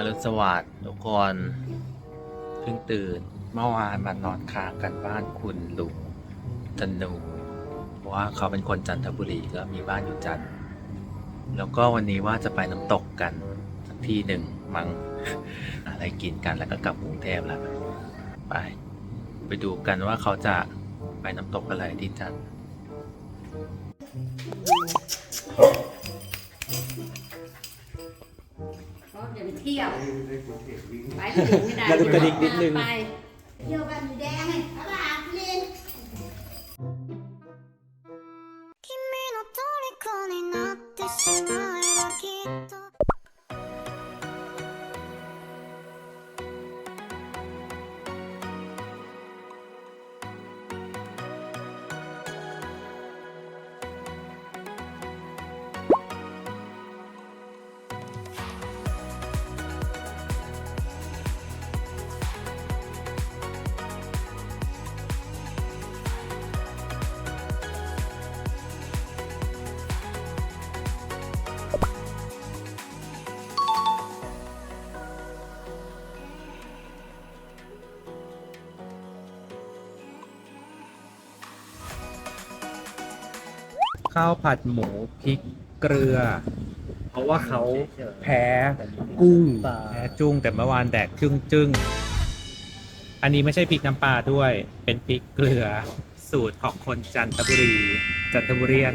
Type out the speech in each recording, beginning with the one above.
อรุณสวัสดิ์ทุกคนเพิ่งตื่น เมื่อวานมานอนค้างกันบ้านคุณลุงธนูเพราะว่าเขาเป็นคนจันทบุรีก็มีบ้านอยู่จันทแล้วก็วันนี้ว่าจะไปน้ำตกกันสักที่หนึ่งมั้งอะไรกินกันแล้วก็กลับกรุงเทพแล้วไป ไปดูกันว่าเขาจะไปน้ำตกอะไรที่จัน ดี๋ยวไปเที่ยวไปถึงไม่ได้ กระดุกกระดิกนิดนึง ไปเที่ยวบ้านแดงไงตลาดเล่น 君の虜になってしまえばきっと ข้าวผัดหมูพริกเกลือ เพราะว่าเขาแพ้กุ้งแพ้จุ้งแต่เมื่อวานแดกจึ้งจึ้งอันนี้ไม่ใช่พริกน้ำปลาด้วย เป็นพริกเกลือสูตรของคนจันทบุรี จันทบุรียน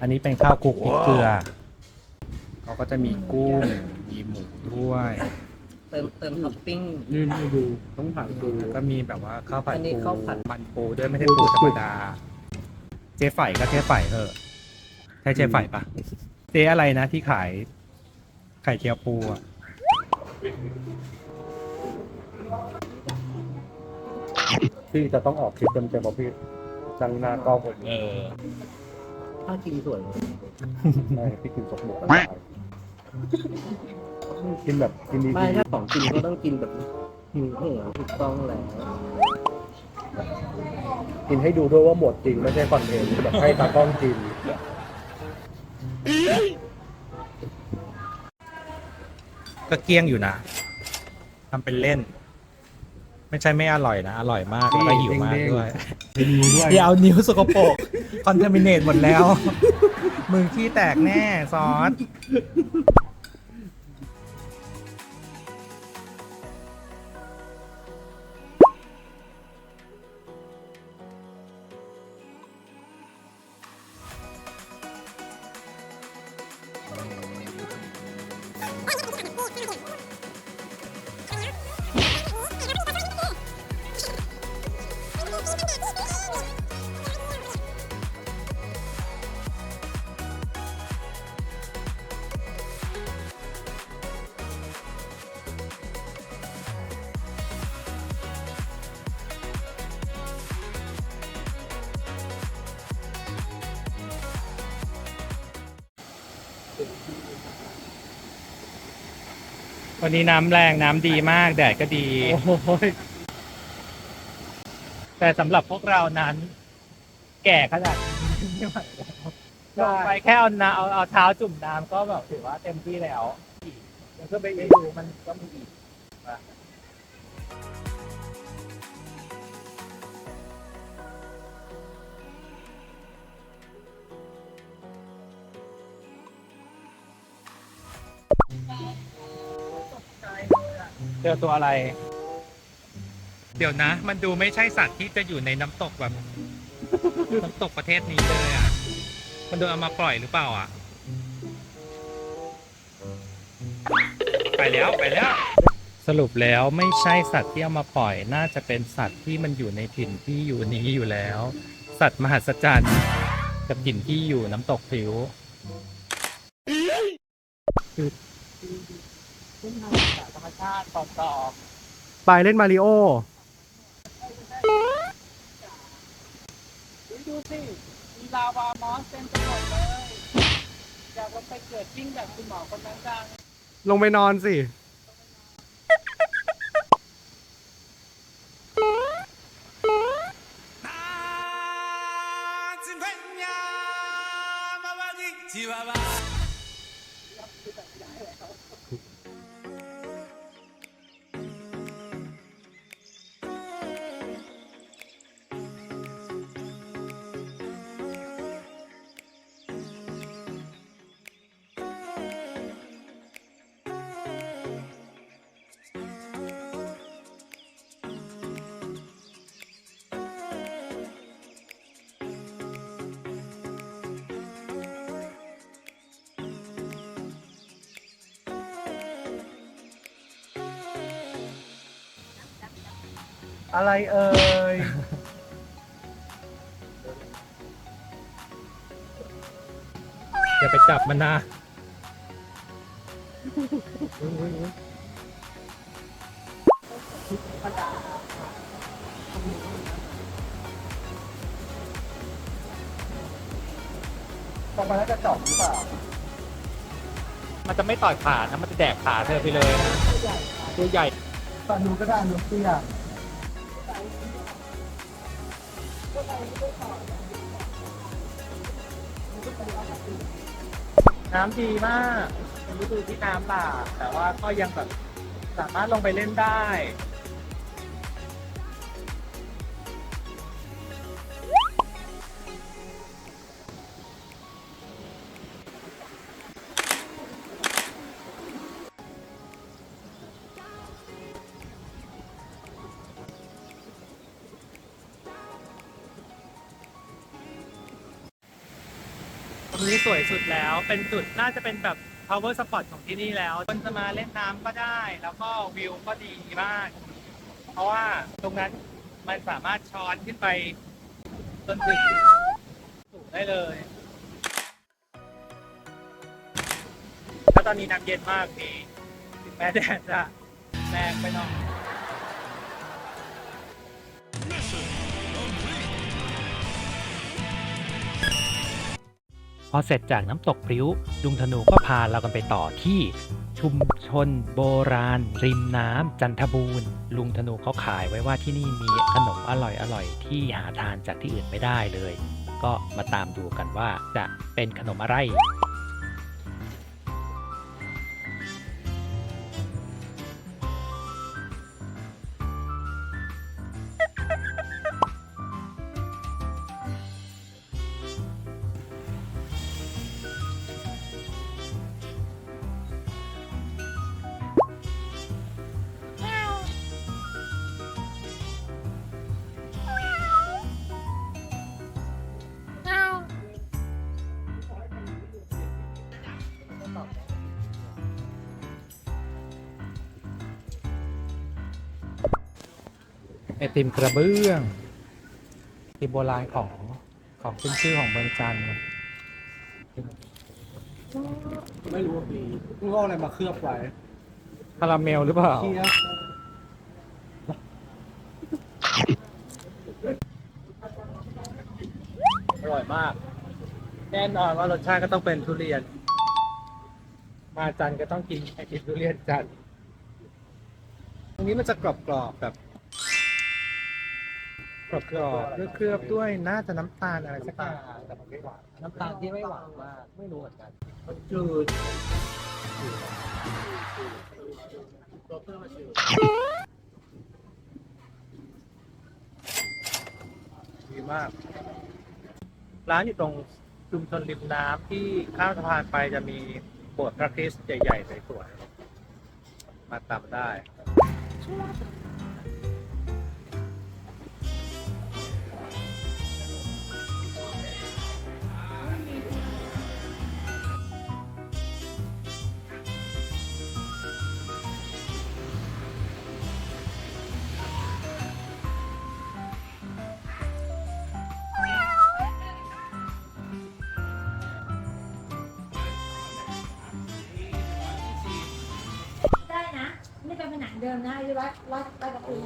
อันนี้เป็นข้าวคลุกพริกเกลือเขาก็จะมีกุ้งมีหมูด้วย เติมเติมท็อปปิ้งนี่นี่ดูต้องผัดดูก็มีแบบว่าข้าวผัดอันนี้ปูข้าวผัดมันปูด้วยไม่ใช่ปูธรรมดา เจ๊ไฝก็เจ๊ไฝเออใช่เจ๊ไฝปะเจ๊อะไรนะที่ขาย ไข่เจียวปูอะพี่จะต้องออกคลิปเต็มๆพี่ดังหน้ากล้องเออถ้ากินสวยใช่พี่กินสกหมกกินแบบกินดีไม่ถ้าของกินก็ต้องกินแบบหิวหัวถูกต้องแล้ว กินให้ดูด้วยว่าหมดจริงไม่ใช่คอนเทนต์แบบให้ตากล้องกินก็เกลี้ยงอยู่นะทำเป็นเล่น ไม่ใช่ไม่อร่อยนะ อร่อยมากแล้วก็หิวมากด้วยเดี๋ยวเอานิ้วสกปรกคอนเทมิเนตหมดแล้ว มึงขี้แตกแน่ซอส วันนี้น้ำแรงน้ำดีมาก แดดก็ดีแต่สำหรับพวกเรานั้น แก่ขนาดนี้ไม่ไหวแล้วลงไปแค่เอาน้ำเอาเอาเท้าจุ่มน้ำก็แบบถือว่าเต็มที่แล้วแล้วก็ไปดูมันก็มีอีก เจอตัวอะไร เดี๋ยวนะ มันดูไม่ใช่สัตว์ที่จะอยู่ในน้ำตกแบบ น้ำตกประเทศนี้เลยอะ มันโดนเอามาปล่อยหรือเปล่าอะ ไปแล้วไปแล้ว สรุปแล้วไม่ใช่สัตว์ที่เอามาปล่อย น่าจะเป็นสัตว์ที่มันอยู่ในถิ่นที่อยู่นี้อยู่แล้ว สัตว์มหัศจรรย์ กับถิ่นที่อยู่น้ำตกพริ้วคือธ รรมชาติตอบตอบไปเล่นมาริโอดูสิ มีลาวามอสเต็มไปหมดเลย อยากลงไปเกิดยิ่งแบบคุณหมอคนนั้นจัง ลงไปนอนสิ Chihuahua. อะไรเอ่ย อย่าไปจับมันนะตรงไปแล้วจะเจาะหรือเปล่ามันจะไม่ต่อยขานะ มันจะแดกขาเธอไปเลยนะตัวใหญ่ ตอนนูก็ได้นูเตี้ย น้ำดีมากเป็นฤดูที่น้ำหลากแต่ว่าก็ยังแบบสามารถลงไปเล่นได้ นี้สวยสุดแล้ว เป็นจุดน่าจะเป็นแบบ power spot ของที่นี่แล้วคนจะมาเล่นน้ำก็ได้ แล้วก็วิวก็ดีมาก เพราะว่าตรงนั้นมันสามารถช้อนขึ้นไปจนถึงสูงได้เลยแล้วตอนนี้น้ำเย็นมากนี่ถึงแม้แดดจะแรงไปหน่อย อเสร็จจากน้ำตกพริ้วลุงธนูก็พาเรากันไปต่อที่ชุมชนโบราณ ริมน้ำจันทบูรณ์ลุงธนูเขาขายไว้ว่าที่นี่มีขนมอร่อยๆที่หาทานจากที่อื่นไม่ได้เลย ก็มาตามดูกันว่าจะเป็นขนมอะไร ไอติมกระเบื้องไอติมโบราณของของขึ้นชื่อของเมืองจันทร์ไม่รู้ว่ามีมึงเอาอะไรมาเคลือบไว้คาราเมลหรือเปล่า เคี้ยวอร่อยมาก แน่นอนว่ารสชาติก็ต้องเป็นทุเรียน มาจันทร์ก็ต้องกินไอติมทุเรียนจันทร์ตรงนี้มันจะกรอบๆแบบ กรอบๆเคลือบๆด้วยน่าจะน้ำตาลอะไรสักอย่างแต่มันไม่หวานน้ำตาลที่ไม่หวานมากไม่รู้เหมือนกันจืดดีมาก ร้านอยู่ตรงชุมชนริมน้ำที่ข้ามสะพานไปจะมีโบสถ์พระคริสต์ใหญ่ๆสวยๆมาตามได้ได้ เป็นผนังเดิมนะที่ร้อยร้อยร้อยกว่าปี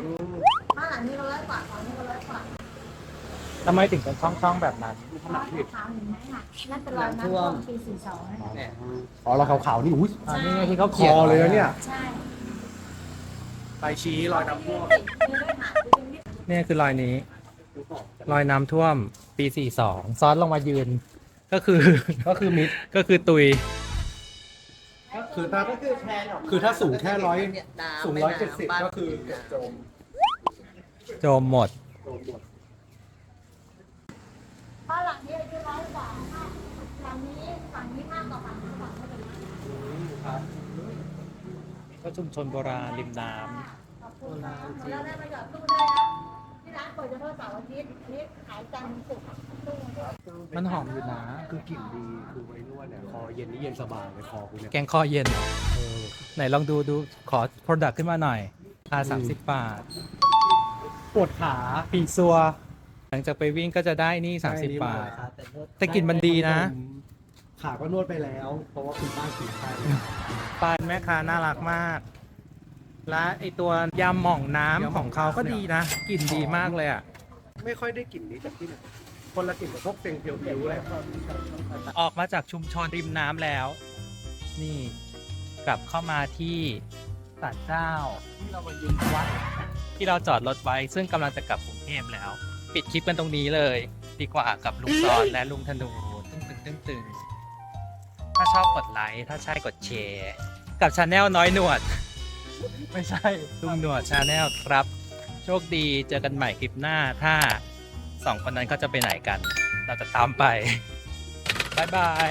บ้านหลังนี้ร้อยกว่าของนี้ก็ร้อยกว่าทำไมถึงเป็นช่องๆแบบนั้นร้อยขาวเห็นไหมน่ะนั่นเป็นรอยน้ำท่วมปีสี่สองนะอ๋อเราขาวๆนี่อุ้ยอันนี้ไงที่เขาคเขียนอเลยนะเนี่ย ใช่ไปชี้รอยน้ำท่วมมีเลือดหนาดูเป็นนิดเนี่ยคือรอยนี้ รอยน้ำท่วมปี 42 ซ้อนลงมายืน ก็คือ ก็คือมิด ก็คือตุย คือถ้า ก็คือแพนออกคือถ้าสูงแค่ร้อยเนี่ยน้ำสูงแม่ร้อยน้ำเจ็ดสิบบ้านก็คือโจมโจมหมด บ้านหลังนี้อายุร้อยกว่าหลังนี้ฝั่งนี้มากกว่าฝั่งนี้ฝั่งนี้เป็นร้อยก็ชุมชนโบราณริมน้ขอบคุณค่ะแล้วได้มาหยอดตู้ได้นะที่ ร้านเปิดเฉพาะเสาร์อาทิตย์อันนี้ขายจันทร์ศุกร์ตู้ำมันหอมอยู่นะ คือกลิ่นดีคือไว้นวดเนี่ยคอเย็นนี่เย็นสบายเลยคอกูเนี่ยแกงคอเย็นเหรอไหนลองดูดูขอ Product ขึ้นมาหน่อยราคา30 บาทโอ้ปวดขาปีซัว หลังจากไปวิ่งก็จะได้นี่ 30 บาท แต่กลิ่นมันดีนะ ขาก็นวดไปแล้ว เพราะว่าคุณป้าสีไทยปานแม่ค้าน่ารักมาก และไอตัวยำหม่องน้ำของเขาก็ดีนะกลิ่นดีมากเลยอะ ไม่ค่อยได้กลิ่นนี้จากที่ไหนคนละกลิ่นกับพวกเซงเพียวๆเลยออกมาจากชุมชนริมน้ำแล้ว นี่ กลับเข้ามาที่ศาลเจ้า ที่เรามายืนวัดที่เราจอดรถไว้ ซึ่งกำลังจะกลับกรุงเทพแล้ว ปิดคลิปกันตรงนี้เลย ดีกว่ากับลุงซอนและลุงธนูตึ้งตึงตึงตึงถ้าชอบกดไลค์ถ้าใช่กดแชร์ กับชาแนลน้อยหนวด ไม่ใช่ลุงหนวดชาแนลครับ โชคดีเจอกันใหม่คลิปหน้าถ้าสองคนนั้นเขาจะไปไหนกัน เราจะตามไป บ๊ายบาย